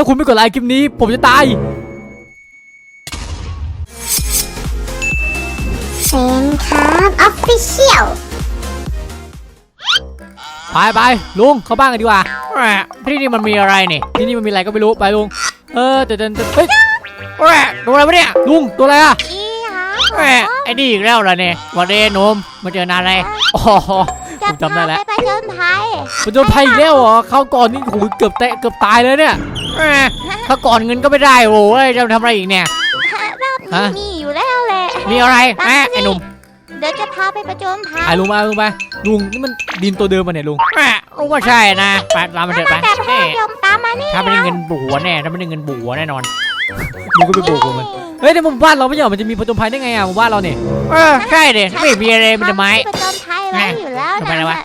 ถ้าคุณไม่กดไลค์คลิปนี้ ผมจะตาย เซนครับออฟฟิเชียลไปไปลุงเข้าบ้านกันดีกว่าแหม่ที่นี่มันมีอะไรนี่ที่นี่มันมีอะไรก็ไม่รู้ไปลุง เออเดินเดินเดินเฮ้ยแหม่ตัวอะไรวะเนี่ยลุงตัวอะไรอะอีฮะแหม่ไอ้นี่อีกแล้วเหรอเนี่ยวันเดนมมาเจอนานอะไรอ๋อจะผมจำได้แล้วพาไปประจนภัยมันโดนภัยอีกแล้วเหรอเข้าวก่อนนี่โอ้โหเกือบแตะเกือบตายเลยเนี่ย แหม่เข้าวก่อนเงินก็ไม่ได้โอ้ยจะทำอะไรอีกเนี่ย รอบนี้ฮะ มีอยู่แล้วแหละมีอะไรแหม่ไอ้หนุ่มเดี๋ยวจะพาไปประจนภัยถ่ายลุงมาลุงไปลุงนี่มันดินตัวเดิมมาเนี่ยลุงแหม่ลุงว่าใช่นะไปตามมาเถอะไปแต่พเอ้ยมตามมานี่ถ้าไม่ได้เงินบหัวแน่ถ้าไม่ได้เงินบหัวแน่นอนลุงก็ไปโบกกับมันเฮ้ยในหมู่บ้านเราไม่ใช่เหรอมันจะมีผจญภัยได้ไงอะหมู่บ้านเราเนี่ยเออใช่เด็ไม่มีอะไรมันจะไม้ ประจนภัยไว้อยู่แล้วทำไมนะวะ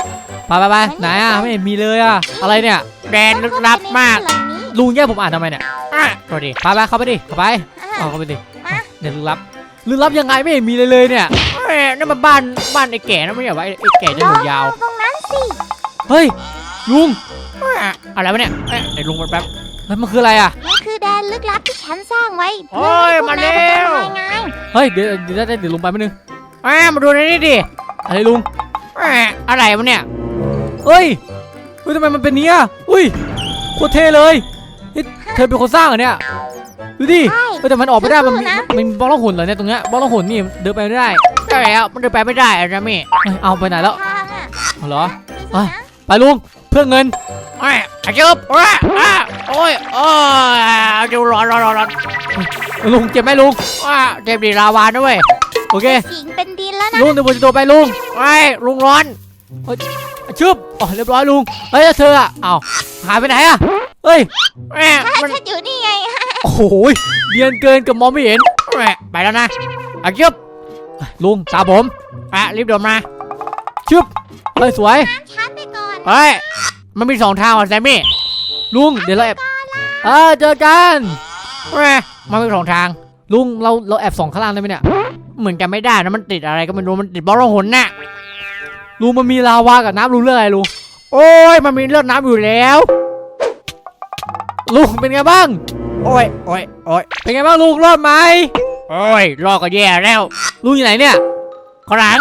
ไปไปไปไหนอะไม่เห็นมีเลยอะอะไรเนี่ยแดนลึกลับมากห ลังนี้ลุงแย่ผมอ่านทำไมเนี่ยอะโทษดิไปไปเข้าไปดิเข้าไปเอาเข้าไปดิเดี๋ยวลึกลับลึกลับยังไงไม่เห็นมีเลยเลยเนี่ยเอ้ยนั่นมันบ้านบ้านไอ้แก่นะไม่ใช่เหรอวะไอ้ไอ้แก่จมูกยาวตรงนั้นสิเฮ้ยลุงอะอะไรวะเนี่ยเอ้ยเดี๋ยวลุงแป๊บๆแล้วมันคืออะไรอะมันคือแดนลึกลับที่ฉันสร้างไว้โอ้ยเพื่อมาให้เร็วพกนายไปประจนภัยไงเฮ้ยเดี๋ยวเดี๋ยวเดี๋ยวเดี๋ยวลุงไปแป๊บนึงอะมาดูในนี่ดิอะไรลุงอะอะไรวะเนี่ยเฮ้ยเฮ้ยทำไมมันเป็นเนี้ยอุ้ยโคตรเท่เลย เฮ้ยเธอเป็นคนสร้างเหรอเนี่ย ดูดิใช่เฮ้ยแต่มันออกไม่ได้ มันมีสู้ๆนะ มันมีบล็อกล่องหนเหรอเนี่ยตรงเนี้ยบล็อกล่องหนนี่เดินไปไม่ได้ใช่แล้วมันเดินไปไม่ได้อะนะมี่เฮ้ยเอาไปไหนแล้วทางอะเอาเหรอนี่สินะไปลุงเพื่อเงินไอ้อาจุบอ้าอ้าโอ้ยโอ้ยดูร้อนร้อนร้อนร้อนลุงเจ็บไหมลุงอ้าเจ็บดีลาวาด้วยโอเค สิงเป็นดินแล้วนะลุงเดี๋ยวผมจะตัวไปลุงไอ้ลุงร้อนเฮ้ย ชึบอ๋อเรียบร้อยลุงเฮ้ยแล้วเธออะเอ้าหายไปไหนอะเฮ้ยแหม่ถ้ามันฉันอยู่นี่ไงโอ้โหเดียนเกินกับมองไม่เห็นแหม่ไปแล้วนะอะชึบลุงตามผมอะรีบเดินมาชึบเฮ้ยสวยฉันไปก่อนเฮ้ยมันมีสองทางว่ะแซมมี่ลุงเดี๋ยวเราแอบเออเจอกันแหม่มันมีสองทางลุงเราเราแอบส่องข้างล่างได้ไหมเนี่ยเหมือนกันไม่ได้นะมันติดอะไรก็ไม่รู้มันติดบอลลหนน่ะ ลุงมันมีลาวากับน้ำลุงเรื่องอะไรลุงโอ้ยมันมีเลือดน้ำอยู่แล้วลุงเป็นไงบ้าง โอ้ยโอ้ยโอ้ยเป็นไงบ้างลุงรอดไหมโอ้ยรอดก็แย่แล้วลุงอยู่ไหนเนี่ยข้างหลัง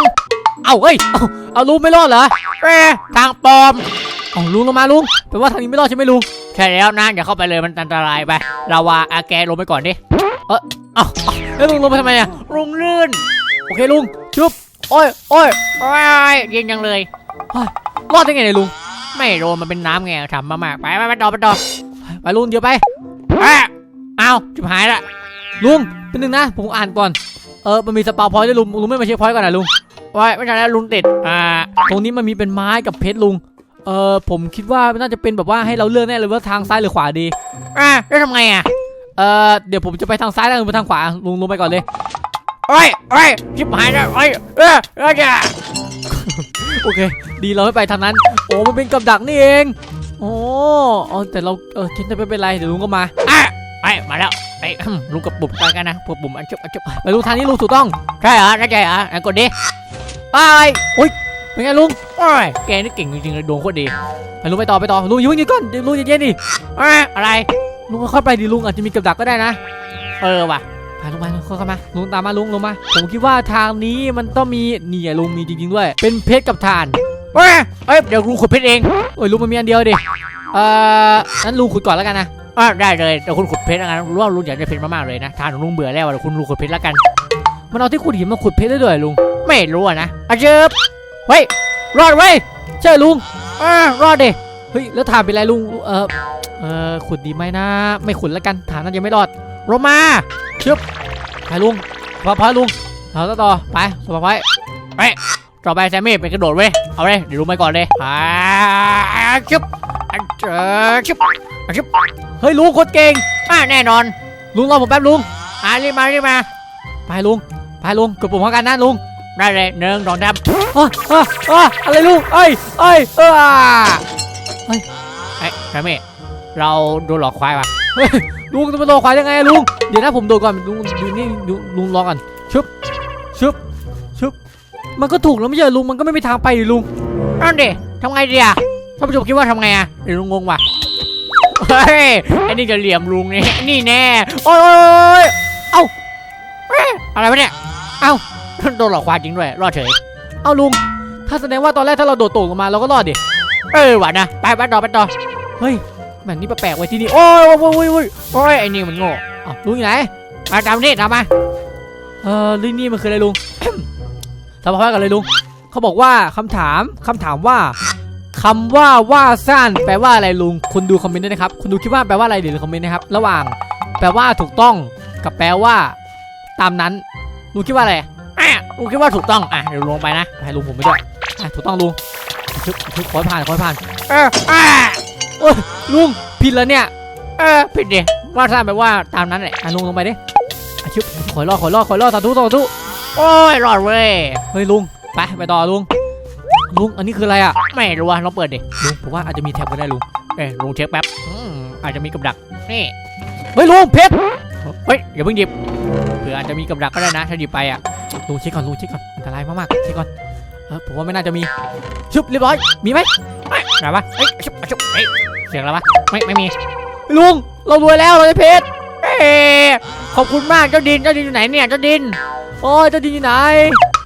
เอ้าเฮ้ยเอ้าเอาลุงไม่รอดเหรอเอ๊ะทางปลอมอ๋อลุงลงมาลุงแปลว่าทางนี้ไม่รอดใช่ไหมลุงใช่แล้วนะอย่าเข้าไปเลยมันอันตรายไปเราว่าอาแกลงไปก่อนดิเออเอ้าเอ้าแล้วลุงลงไปทำไมอะลุงลื่นโอเคลุงชุบ โอ้ยโอ้ยโอ้ยยิงจังเลยเฮ้ยรอดได้ไงเนี่ยลุง ไม่โดนมันเป็นน้ำไงทำมามากไปไปไปต่อไปต่อไปลุงเดี๋ยวไปอะเอาจิบหายละลุงเป็นหนึ่งนะผมอ่านก่อนเออมันมีสปาพอยต์ด้วยลุงลุงไม่มาเช็คพอยต์ก่อนนะลุงไว้ไม่ใช่แล้วลุงติดอ่าตรงนี้มันมีเป็นไม้กับเพชรลุงเออผมคิดว่าน่าจะเป็นแบบว่าให้เราเลือกแน่เลยว่าทางซ้ายหรือขวาดีอะแล้วทำไงอะเออเดี๋ยวผมจะไปทางซ้ายแล้วลุงไปทางขวาลุงลงไปก่อนเลย โอ้ยโอ้ยชิบหายแล้วโอ้ยเออเออจ้ะโอเค ดีเราไม่ไปทางนั้น โอ้มันเป็นกับดักนี่เองโอ้อ๋อแต่เราเออฉันจะไม่เป็นไรเดี๋ยวลุงก็มาอะไปมาแล้วไปอืมลุงกับปุ่มไปกันนะพวกปุ่มอันจุบอันจุบไปลุงทางนี้ลุงถูกต้องใช่เหรอใช่เหรออะกดดิไปโอ้ยเป็นไงลุงโอ้ยแกนี่เก่งจริงๆเลยดวงโคตรดีไปลุงไปต่อไปต่อลุงอยุ่งยิงก่อนเดี๋ยวลุงเย็นๆดิอะอะไรลุงค่อยๆไปดิลุงอาจจะมีกับดักก็ได้นะ เออว่ะ ไปลุงไปลุงค่อยๆมาลุงตามมาลุงลงมา ผมคิดว่าทางนี้มันต้องมีนี่ไงลุงมีจริงๆด้วย เป็นเพชรกับถ่านเอ้ยเอ้ยเดี๋ยวลุงขุดเพชรเองเอ้ยลุงมันมีอันเดียวดิเอ่อนั้นลุงขุดก่อนแล้วกันนะอะได้เลยเดี๋ยวคุณขุดเพชรแล้วกันรู้ว่าลุงอยากได้เพชรมากๆเลยนะทานของลุงเบื่อแล้วเดี๋ยวคุณลุงขุดเพชรแล้วกัน มันเอาที่ขุดหินมาขุดเพชรได้ด้วยลุงไม่รู้อะนะอาเจิบเฮ้ยรอดเว้ยใช่ลุงอ่ารอดดิเฮ้ยแล้วถามเป็นไรลุงเออเออขุดดีไหมนะ ไม่ขุดแล้วกันฐานนั้นยังไม่รอด ลงมาชึบไปลุงพอพอลุงเราต่อต่อไปสบายไปต่อไปแซมมี่ไปกระโดดเว้ยเอาเลยเดี๋ยวลุงไปก่อนเลยอ่าชึบเจอชึบชึบเฮ้ยลุงโคตรเก่งอ่าแน่นอน ลุงรอผมแป๊บลุงอ่ารีบมารีบมาไปลุงไปลุงกดปุ่มพร้อมกันนะลุงได้เลยหนึ่งสองสามอะอะอะอะไรลุงเอ้ยเอ้ยเออเฮ้ยเอ้ยแซมมี่เราโดนหลอกควายว่ะ ลุงจะมาหลอกควายยังไงลุง เดี๋ยวนะผมโดดก่อนลุงดูนี่ลุงรอก่อนชึบชึบชึบมันก็ถูกแล้วไม่ใช่ลุงมันก็ไม่มีทางไปลุงนั่นดิทำไงดีอะท่านผู้ชมคิดว่าทำไงอะเดี๋ยวลุงงงว่ะเฮ้ยไอ้นี่จะเหลี่ยมลุงนี่นี่แน่โอ้ยเอ้าอะไรวะเนี่ยเอ้าโดนหลอกควายจริงด้วย รอดเฉยเอ้าลุง ถ้าแสดงว่าตอนแรกถ้าเราโดดตกลงมาเราก็รอดดิเออหวานนะไปไปต่อไปต่อเฮ้ย แบบนี้แปลกไว้ที่นี่ โอ้ยโอ้ยโอ้ยโอ้ยไอ้นี่มันโง่อ้าลุงอยู่ไหน มาตามนี่ตามมา เออเรื่องนี้มันคืออะไรลุงทำพร้อกันเลยลุงเขาบอกว่าคำถามคำถามว่าคำว่าว่าสั้นแปลว่าอะไรลุงคุณดูคอมเมนต์ด้วยนะครับคุณดูคิดว่าแปลว่าอะไรเดี๋ยวคอมเมนต์นะครับ ระหว่าง แปลว่าถูกต้องกับแปลว่า ตามนั้นลุงคิดว่าอะไรอะลุงคิดว่าถูกต้องอะเดี๋ยวลงไปนะให้ลุงผมไปด้วยอะถูกต้องลุงชึบชึบขอให้ผ่านขอให้ผ่านเออ โอ้ยลุงผิดแล้วเนี่ย เออผิดดิว่าสั้นแปว่าตามนั้นแหละอะลุงลงไปดิอะชึบขอรอดขอรอดขอรอดสาธุสาธุโอ้ยรอดเว้ยเฮ้ยลุงไปไปต่อลุงลุงอันนี้คืออะไรอะไม่รู้ว่าลองเปิดดิลุงผมว่าอาจจะมีแท็บก็ได้ลุงเอ้ยลุงเช็คแป๊บอืมอาจจะมีกับดักนี่เฮ้ยลุงเพชรเฮ้ยอย่าเพิ่งหยิบเผื่ออาจจะมีกับดักก็ได้นะถ้าหยิบไปอะลุงเช็คก่อนลุงเช็คก่อนอันตรายมากๆเช็คก่อนเออผมว่าไม่น่าจะมีชุบเรียบร้อยมีไหมไหนวะเฮ้ยชุบชุบเฮ้ย สียงอะไรวะไม่ไม่มีลุงเรารวยแล้วเราได้เพชรเอ้ยขอบคุณมากเจ้าดินเจ้าดินอยู่ไหนเนี่ยเจ้าดินโอ้ยเจ้าดินอยู่ไหน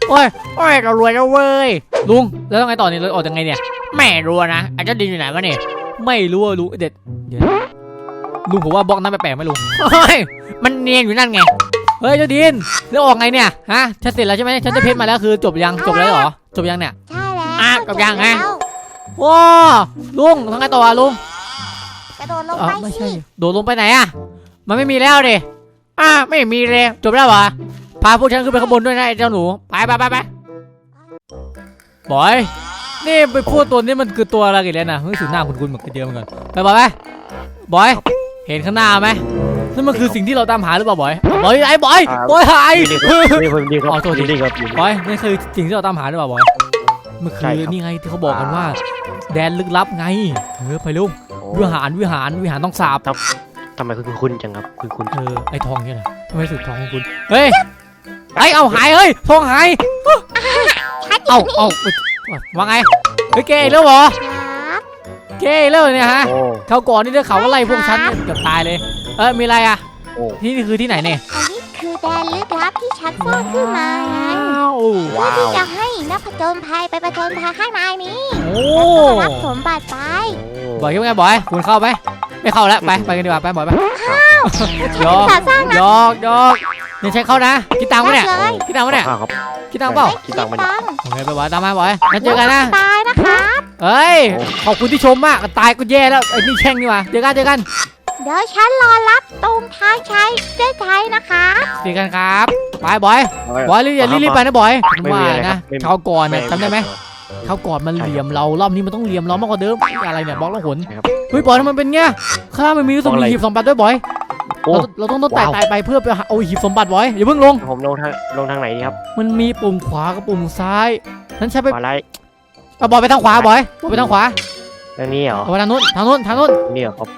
โอ้ยโอ้ยเรารวยแล้วเว้ยลุงแล้วต้องไงต่อเนี่ยเราออกยังไงเนี่ยไม่รู้อะนะไอ้เจ้าดินอยู่ไหนวะเนี่ยไม่รู้อะลุงเด็ดเดี๋ยวลุงผมว่าบล็อกนั้นแปลกๆไหมลุงเฮ้ยมันเนียนอยู่นั่นไงเฮ้ยเจ้าดินแล้วออกไงเนี่ยฮะฉันเสร็จแล้วใช่ไหมฉันจะเพชรมาแล้วคือจบยังจบแล้วเหรอจบยังเนี่ยใช่แล้วอะกับยังไงแล้วว้าลุงทำไงต่ออะลุงกระ โดดลงเออไปไม่สิใช่โดดลงไปไหนอะมันไม่มีแล้วดิอ่าไม่มีเลยจบแล้วเหรอพาพวกฉันขึ้นไปข้างบนด้วยนะไอ้เจ้าหนูไปไปไปไปบอยนี่ไปพูดตัวนี้มันคือตัวอะไรกันแล้วนะเฮ้ยสูหน้าคุณคุณเหมือนกันเยอะเหมือนกันไปบอยไปบอย เห็นข้างหน้าไหมนั่นมันคือสิ่งที่เราตามหาหรือเปล่าบอยบอยไอ้บอยครับบอยหายยินดีครับยินดีครับยินดีครับอ๋อโทษทียินดีครับยินดีบอยนี่คือสิ่งที่เราตามหาหรือเปล่าบอยมันใช่คือครับ นี่ไงที่เขาบอกกันว่า แดนลึกลับไงเออไปลุงโอ้ วิหารวิหารวิหารต้องสาบทำไมคุณคุณจังครับคุณคุณเออไอ้ทองเนี่ยเหรอทำไมสุดทองของคุณเฮ้ยไอ้เอาหายเฮ้ยทองหายชัดเอาเอาอุ๊ยว่าไงเฮ้ยเกย์อีกแล้วเหรอครับเกย์อีกแล้วเหรอเนี่ยฮะโอ้เขาวก่อนนี่ได้ข่าวว่าไล่พวกฉันเนี่ยเกือบตายเลย เออมีอะไรอะโอ้ที่นี่คือที่ไหนเนี่ยอันนี้คือแดนลึกลับที่ฉันสร้างขึ้นมาไงว้าวเพื่อที่จะให้นักผจญภัยไปผจญภัยข้างในนี้โอ้รับสมบัติไป บอยคิดว่าไงบอยคุณเข้าไหมไม่เข้าแล้วไปไปกันดีกว่าไปบอยไปหยอกสาสร้างหยอกหยอกเนี่ยใช้เข้านะคิดตังค์ปะเนี่ยได้เลยคิดตังค์ปะเนี่ยข้าวครับคิดตังค์เปล่าคิดตังค์มาดิตังค์โอเคไปบอยตามมาบอยงั้นเจอกันนะตายนะคะเฮ้ยขอบคุณที่ชมมากตายก็แย่แล้วไอ้นี่แช่งนี่หว่าเจอกันเจอกันเดี๋ยวฉันรอรับตรงทางใช้ด้วยใจนะคะเจอกันครับไปบอยบอยรีบอย่ารีบๆไปนะบอยผมว่านะคราวก่อนนะจำได้ไหม คราวก่อนมันเหลี่ยมเรารอบนี้มันต้องเหลี่ยมเรามากกว่าเดิมอะไรเนี่ยบล็อกแล้วหนใช่ครับเฮ้ยบอยทำไมเป็นเงี้ยข้างล่างมันมีรู้สึกบล็อกมีอะไรหีบสมบัติด้วยบอยโอ้เราเราต้องต้องไต่ว้าวไต่ไปเพื่อไปหาเอาหีบสมบัติบอยอย่าเพิ่งลงผมลงทางลงทางไหนดีครับ มันมีปุ่มขวากับปุ่มซ้ายนั้นใช้ไปขวาไล่เอาบอยไปทางขวาบอยบอยไปทางขวาทางนี้เหรอเอาไปทางนู้นทางนู้นทางนู้นนี่เหรอครับ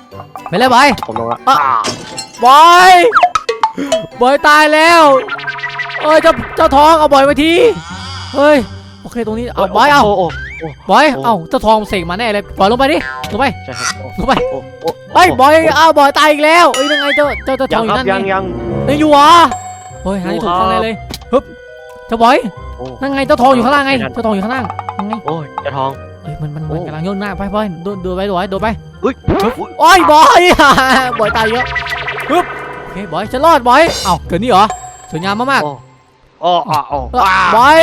ไปเลยบอยผมลงละอะบอยบอยตายแล้วเอ้ยเจ้าเจ้าทองเอาบอยมาทีเฮ้ยโอ เคตรงนี้เอาบอยเอาโอ้โอ้บอยโอ้เอาเจ้าทองเสกมาแน่เลยบอยลงไปดิลงไปใช่ครับโอ้ลงไปโอ้โอ้เฮ้ยบอยเอาบอยตายอีกแล้วเอ้ยยังไงเจ้าเจ้าเจ้าทยัองงอยู่ครับนั่นยังไงยัง ยังอยู่เหรอเฮ้ยหาที่อยู่ถูกครับข้างในเลยฮึบเจ้าบอยโอ้นั่นไงเจ้าทองอยู่ข้างล่างไงไม่ทัน เจ้าทองอยู่ข้างล่างยังไงโอ้ยจะทองเฮ้ยมันมันโอ้มันกำลังโยนหน้าไปบอยโดนโดนไปโดนไปโดนไปเฮ้ยโอ้ยบอย บอยตายเยอะฮึบโอเคบอยฉันรอดบอยเอ้าเกิดนี่เหรอสวยงามมากๆ โอ้โอ้โอ้โอ้เอ้อบบอย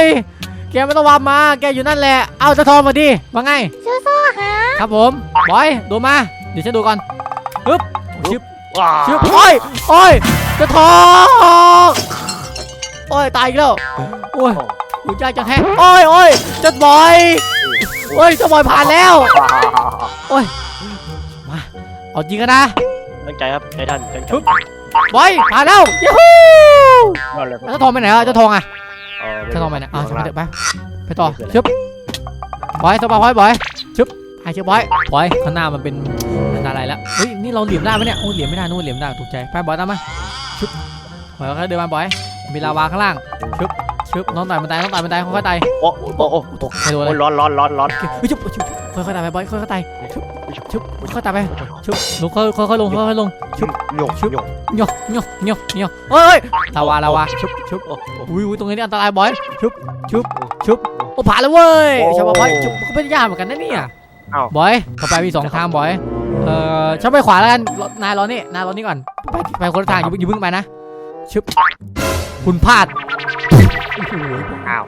แกไม่ต้องวามมาแกอยู่นั่นแหละ เอาจะทองมาดิว่าไงสู้ๆค่ะครับผมบอยดูมาเดี๋ยวฉันดูก่อนฮึบชึบว้าชึบโอ้ยโอ้ยจะทองโอ้ยตายอีกแล้วโอ้ยหัวใจจะแท้โอ้ยโอ้ยจะบอยโอ้ยจะบอยผ่านแล้วมาเอาจริงกันนะตั้งใจครับใจท่านตั้งใจปึ๊บบอยผ่านแล้วยูฮูยอดเลยครับแล้วเจ้าทองไปไหนอะเจ้าทองอะ เออเจ้าทองไปไหนอะข้าช่างงมันล่างเถอะไปไปต่อชึบบอยตัวบอยบอยชึบไอ้เชือบอยบอยข้างหน้ามันเป็นอันตรายแล้วเฮ้ยนี่เราเหลี่ยมได้ไหมเนี่ยโอ้ยเหลี่ยมไม่ได้นู่นเหลี่ยมได้ถูกใจไปบอยตามมาชึบบอยค่อยๆเดินมาบอยมีลาวาข้างล่างชึบชึบน้องไต่บันไดน้องไต่บันไดค่อยๆไต่โอ้โอ้โอ้โอ้ไม่โดนเลโอ้ยร้อนร้อนร้อนร้อนเฮ้ยชึบชึบชึบค่อยๆไต่ไปบอยค่อยๆไต่ชึบ ชุบค่อยตามไปชุบลงค่อยค่อยค่อยลงค่อยค่อยลงชุบหยกชุบหยกเนาะเนาะเนาะเนาะเฮ้ยลาวาลาวาชุบชุบโอ้โหอุ้ยอุ้ยตรงนี้นี่อันตรายบอยชุบชุบชุบโอ้ผ่านแล้วเว้ยชาวบ้านบอยชุบก็ไม่ได้ยากเหมือนกันนะเนี่ยอ้าวบอยเข้าไปมีสองทางบอยเอ่อฉันไปขวาแล้วกันรนายรอนี่นายรอนี่ก่อนไปไปคนละทางอย่าเพิ่งอย่าเพิ่งไปนะชุบคุณพลาดโอ้โหอ้าว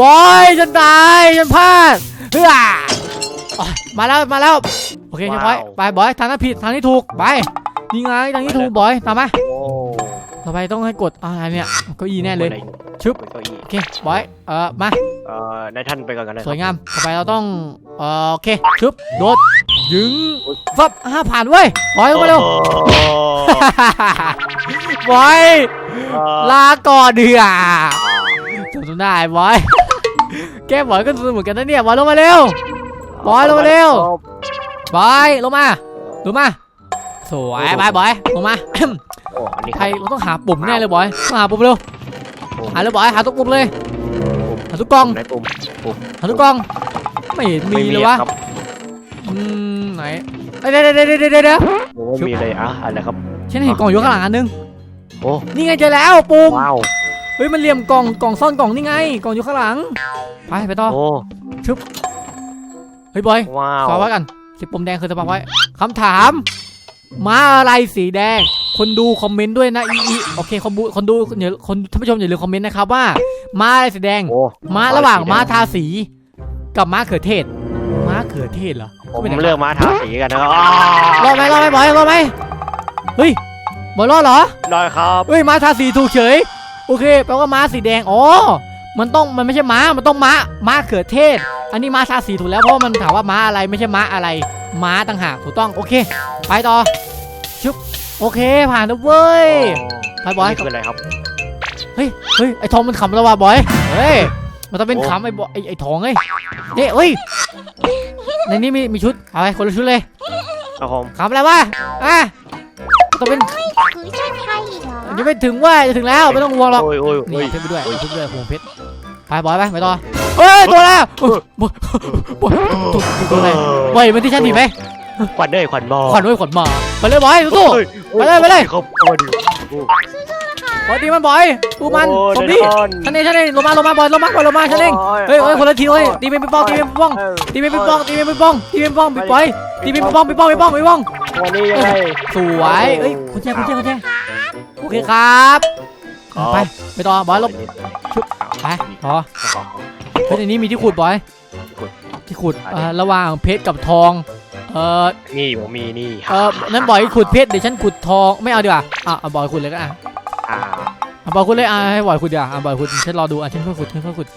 บอยฉันตายฉันพลาดเฮ้ย อ๋อมาแล้วมาแล้วโอเคเรียบร้อยไปบอยทางนั้นผิดทางนี้ถูกไปนี่ไงทางนี้ถูกบอยตามมาโอ้ต่อไปต้องให้กดอะไรเนี่ยเก้าอี้แน่เลยชึบเก้าอี้โอเคบอยเออมาเอ่อนายท่านไปก่อนกันนะสวยงามต่อไปเราต้องเอ่อโอเคชึบโดดยึงฟับห้าผ่านเว้ยบอยลงมาเร็วโอ้บอยเอ่อลาก่อนเดือจำได้บอยแกบอยก็สนุกเหมือนกันนะเนี่ยบอยลงมาเร็ว บอยลงมาเร็วบอยลงมาลงมาสวยบอยบอยลงมาโอ้อันนี้ใครเราต้องหาปุ่มแน่เลยบอยต้องหาปุ่มเร็วหาเลยบอยหาทุกปุ่มเลยหาทุกกล่องไหนปุ่มหาทุกกล่องไม่เห็นมีเลยวะครับอืมไหนเอ้ยเดี๋ยวเดี๋ยวเดี๋ยวเดี๋ยวเดี๋ยวโอ้ไม่มีเลยอะอะไรครับ ฉันเห็นกล่องอยู่ข้างหลังอันนึงโอ้ นี่ไงเจอแล้วปุ่มว้าวเฮ้ยมันเหลี่ยมกล่องกล่องซ่อนกล่องนี่ไงกล่องอยู่ข้างหลังไปไปต่อ โอ้ เฮ้ยบอยว้าวขอไว้กันสิปุ่มแดงคือสปาไว้คำถามม้าอะไรสีแดง คนดูคอมเมนต์ด้วยนะอีอีโอเคคนดูคนดูเดี๋ยวคนท่านผู้ชมอย่าลืมคอมเมนต์นะครับว่าม้าอะไรสีแดงโอ้ม้าระหว่างม้าทาสี กับม้าเขือเทศ ม้าเขือเทศเหรอผมเลือกม้าทาสีกันนะครับรอดไหมรอดไหมบอยรอดไหมเฮ้ยบอยรอดเหรอได้ครับเฮ้ยม้าทาสีถูกเฉย โอเคแปลว่าม้าสีแดงอ๋อ มันต้องมันไม่ใช่ม้า มันต้องม้า ม้าเขือเทศ อันนี้ม้าทาสีถูกแล้วเพราะว่ามันถามว่าม้าอะไรไม่ใช่ม้าอะไร ม้าต่างหากถูกต้องโอเค ไปต่อชุบโอเคผ่านแล้วเว้ยไปบอยนี่คืออะไรครับ เฮ้ยไอ้ทองมันขำแล้วว่ะบอยเฮ้ยมันต้องเป็นขำไอ้บอยไอ้ไอ้ทองเอ้ยเนี่ยเฮ้ยในนี้มีมีชุดเอาไปคนละชุดเลยครับผมขำอะไรวะอะ ต้องเป็นคือใช่ใครเหรอยังไม่ถึงเว่าจะถึงแล้วไม่ต้องห่วงหรอกโอ้ยโอ้ยนี่โอ้ย เอาเพชรไปด้วยเอาเพชรไปด้วยห่วงเพชรไปบอยไปไปต่อเฮ้ยตัวแล้วบอยบอยตัวตัวอะไรบอยมันที่ฉันดีไหมขวัญเด้ยขวัญบอขวัญด้วยขวัญมาไปเลยบอยสู้ฮ้ไปเลยไปเลยครับโอ้ยบอยตีมันบอยปูมันโอ้ยผมดิเดี๋ยวก่อนฉันเองฉันเองลงมาลงมาบอยลงมาบอยลงมาฉันเองเฮ้ยเฮ้ยคนละทีเฮ้ยตีเป็นปิงปองตีเป็นปิงปองเออตีเป็นปิงปองตีเป็นปิงปองตีเป็นปิงปองปิงปอยตีเป็นปิงปองปิงปองปิงปองปิงปอง วันนี้ยังไง สวยเอ้ยคุณแจคุณแจคุณแจโอเคครับไปไปต่อบอยลบไปต่อเฮ้ยในนี้มีที่ขุดบอยที่ขุดเอ่อระหว่างเพชรกับทองเอ่อนี่ผมมีนี่เอ่อนั่นบอยขุดเพชรเดี๋ยวฉันขุดทองไม่เอาดีกว่าอะเอาบอยขุดเลยก็อะอ่าอะบอยขุดเลยอะให้บอยขุดดีกว่าอะบอยขุดฉันรอดูอะฉันค่อยขุดฉันค่อยขุด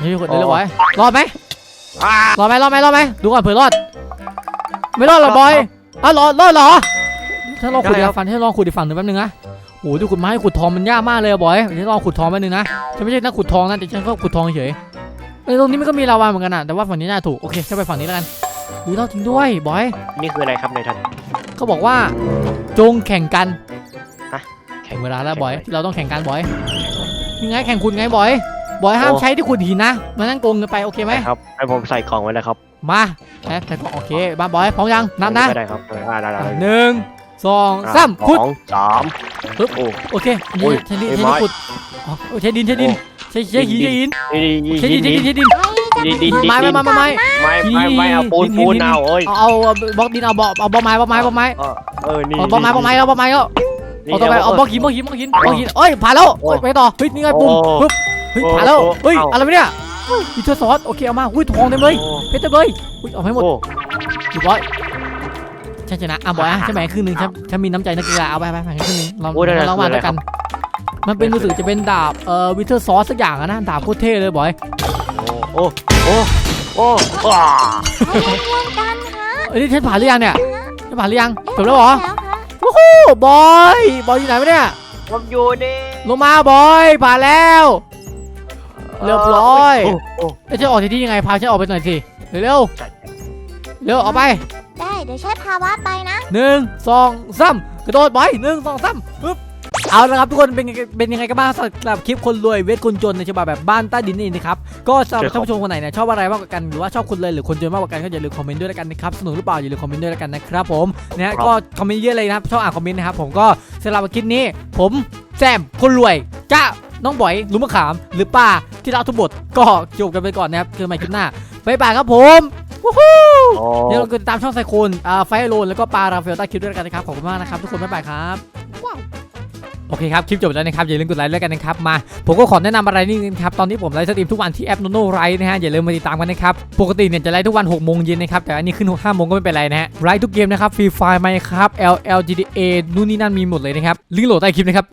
ฉันค่อยขุดเลยเลยบอยรอดไหมอ่ารอดไหมรอดไหมรอดไหมดูก่อนเผื่อรอด ไม่รอดหรอบอย อะรอดรอดเหรอฉันลองขุดอีกฝั่งฉันลองขุดอีกฝั่งหนึ่งแป๊บนึงนะโอ้โหดูขุดไม้ขุดทองมันยากมากเลยอะบอยฉันลองขุดทองแป๊บนึงนะฉันไม่ใช่นักขุดทองนะแต่ฉันก็ขุดทองเฉยเอ้ยตรงนี้มันก็มีลาวาเหมือนกันอะแต่ว่าฝั่งนี้น่าถูกโอเคฉันไปฝั่งนี้แล้วกันดูเราจริงด้วยบอยนี่คืออะไรครับนายท่านเขาบอกว่าจงแข่งกันฮะแข่งเวลาแล้วบอยที่เราต้องแข่งกันบอยยังไงแข่งขุดไงบอยบอยห้ามใช้ที่ขุดหินนะมานั่งโกงกันไปโอเคไหมครับให้ผมใส่กล่องไว้แล้วครับ มาแป๊บแต่ก็โอเคบ้าบอยพร้อมยังนับนะได้ครับอ่าได้ได้ได้หนึ่งสองสามขุดสองสามปึ๊บโอ้โอเคอันโอ้นี้ยใช้ดินไอ้ใช้ไม้ดินขุดอ๋อใช้ดินใช้ดินใช้ใช้หินใช้หินนี่ใช้ดินใช้ดินใช้ดินดินดินดินไม้ไม้ไม้ไม้ไม้ไม้ไม้ไม้เอาปูนหินหินปูนหินเอาโอ้ยเอาเอาบล็อกดินเอาบล็อกเอาบล็อกไม้บล็อกไม้บล็อกไม้เออเออนี่เอาบล็อกไม้บล็อกไม้แล้วบล็อกไม้แล้วเอาต่อไปเอาบล็อกหินบล็อกหินบล็อกหินบล็อกหินเอ้ยผ่านแล้วเอ้ยไปต่อเฮ้ยนี่ไงปุ่มปึ๊บเฮ้ยผ่านแล้วเฮ้ยอะไรวะเนี่ย มีเทอร์ซอสโอเคเอามาอุ้ยทองเต็มเลยเพชรเต็มเลยอุ้ยเอาให้หมดโอ้เรียบร้อยฉันชนะอะบอยอะฉันแบ่งครึ่งหนึ่งฉันฉันมีน้ำใจนักกีฬาเอาไปไปแบ่งครึ่งหนึ่งเราเรามาด้วยกัน มันเป็นรู้สึกจะเป็นดาบเอ่อวิเทอร์ซอสสักอย่างอะนะดาบโคตรเท่เลยบอยโอ้โอ้โอ้ว้าให้รวมกันฮะเอ้ยนี่ฉันผ่านหรือยังเนี่ยฉันผ่านหรือยังจบแล้วเหรอแล้วฮะโอ้โหบอยบอยอยู่ไหนวะเนี่ยผมอยู่นี่ลงมาบอยผ่านแล้ว เรียบร้อยโโอ้เอ้ยฉันออกที่นี่ยังไงพาฉันออกไปหน่อยสิเร็วๆเร็วเอาไปได้เดี๋ยวใช้ภาวะไปนะ หนึ่งสองสามกระโดดบอยหนึ่งสองสามปึ๊บเอาละครับทุกคนเป็นไงเป็นยังไงกันบ้างสำหรับคลิปคนรวยเวทคนจนในฉบับแบบบ้านใต้ดินนี่นะครับก็สำหรับท่านผู้ชมคนไหนเนี่ยชอบอะไรมากกว่ากันหรือว่าชอบคนรวยหรือคนจนมากกว่ากันก็อย่าลืมคอมเมนต์ด้วยแล้วกันนะครับสนุกหรือเปล่าอย่าลืมคอมเมนต์ด้วยแล้วกันนะครับผมนะฮะก็คอมเมนต์เยอะเลยนะครับชอบอ่านคอมเมนต์นะครับผมก็สำหรับคลิปนี้ ผมแซมคนรวยจ้า น้องบอยลุงมะขาม หรือป้าที่เราทุกบทก็จบกันไปก่อนนะครับเจอกันใหม่คลิปหน้าบ๊ายบายครับผมวู้ฮู้โอ้เดี๋ยวเราติดตามช่องไซโคนอ่าไฟโลนแล้วก็ปลาราเฟลใต้คลิปด้วยกันนะครับขอบคุณมากนะครับทุกคนบ๊ายบายครับโอเคครับ คลิปจบแล้วนะครับ อย่าลืมกดไลค์ด้วยกันนะครับ มา ผมก็ขอแนะนำอะไรนิดนึงครับ ตอนนี้ผมไลฟ์สตรีมทุกวันที่แอปโนโนไรนะฮะ อย่าลืมมาติดตามกันนะครับ ปกติเนี่ยจะไลฟ์ทุกวัน6โมงเย็นนะครับ แต่อันนี้ขึ้น5โมงก็ไม่เป็นไรนะฮะไลฟ์ทุกเกมนะครับฟรีไฟล์ไหมครับ L L G D A นู่นนี่นั่นมีหมดเลยนะครับลิงก์โหลดใต้คลิปนะครับ